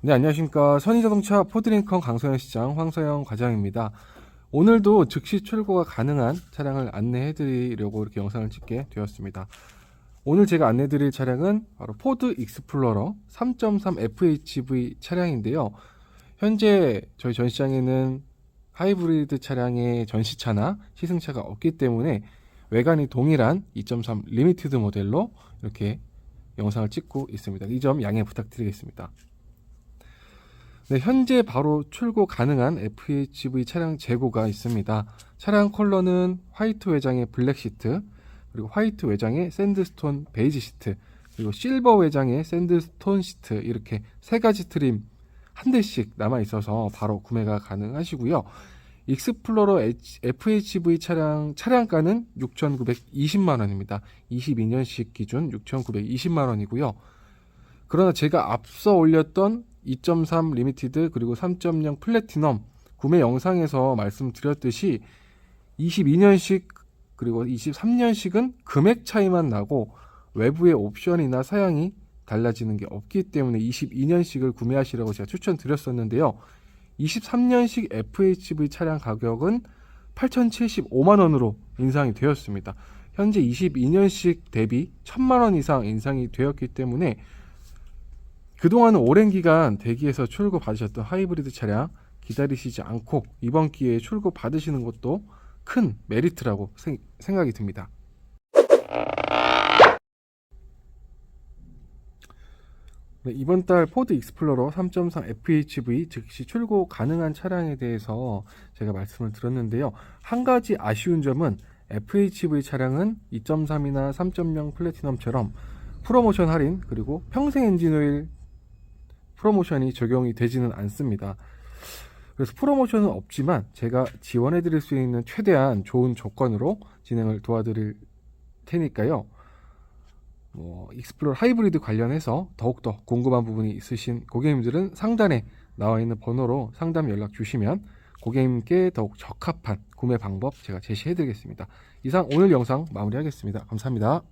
네, 안녕하십니까. 선희자동차 포드링컨 강서현 시장 황서영 과장입니다. 오늘도 즉시 출고가 가능한 차량을 안내해 드리려고 이렇게 영상을 찍게 되었습니다. 오늘 제가 안내 드릴 차량은 바로 포드 익스플로러 3.3 FHV 차량인데요. 현재 저희 전시장에는 하이브리드 차량의 전시차나 시승차가 없기 때문에 외관이 동일한 2.3 리미티드 모델로 이렇게 영상을 찍고 있습니다. 이 점 양해 부탁드리겠습니다. 네, 현재 바로 출고 가능한 FHV 차량 재고가 있습니다. 차량 컬러는 화이트 외장의 블랙 시트, 그리고 화이트 외장의 샌드스톤 베이지 시트, 그리고 실버 외장의 샌드스톤 시트 이렇게 세 가지 트림 한 대씩 남아 있어서 바로 구매가 가능하시고요. 익스플로러 FHV 차량 차량가는 6,920만 원입니다. 22년식 기준 6,920만 원이고요. 그러나 제가 앞서 올렸던 2.3 리미티드 그리고 3.0 플래티넘 구매 영상에서 말씀드렸듯이 22년식 그리고 23년식은 금액 차이만 나고 외부의 옵션이나 사양이 달라지는 게 없기 때문에 22년식을 구매하시라고 제가 추천드렸었는데요. 23년식 FHV 차량 가격은 8,075만 원으로 인상이 되었습니다. 현재 22년식 대비 1,000만 원 이상 인상이 되었기 때문에 그동안은 오랜 기간 대기해서 출고 받으셨던 하이브리드 차량 기다리시지 않고 이번 기회에 출고 받으시는 것도 큰 메리트라고 생, 생각이 듭니다. 네, 이번 달 포드 익스플로러 3.3 FHV 즉시 출고 가능한 차량에 대해서 제가 말씀을 드렸는데요. 한 가지 아쉬운 점은 FHV 차량은 2.3이나 3.0 플래티넘처럼 프로모션 할인 그리고 평생 엔진오일 프로모션이 적용이 되지는 않습니다. 그래서 프로모션은 없지만 제가 지원해 드릴 수 있는 최대한 좋은 조건으로 진행을 도와드릴 테니까요. 뭐 익스플로러 하이브리드 관련해서 더욱더 궁금한 부분이 있으신 고객님들은 상단에 나와 있는 번호로 상담 연락 주시면 고객님께 더욱 적합한 구매 방법 제가 제시해 드리겠습니다. 이상 오늘 영상 마무리하겠습니다. 감사합니다.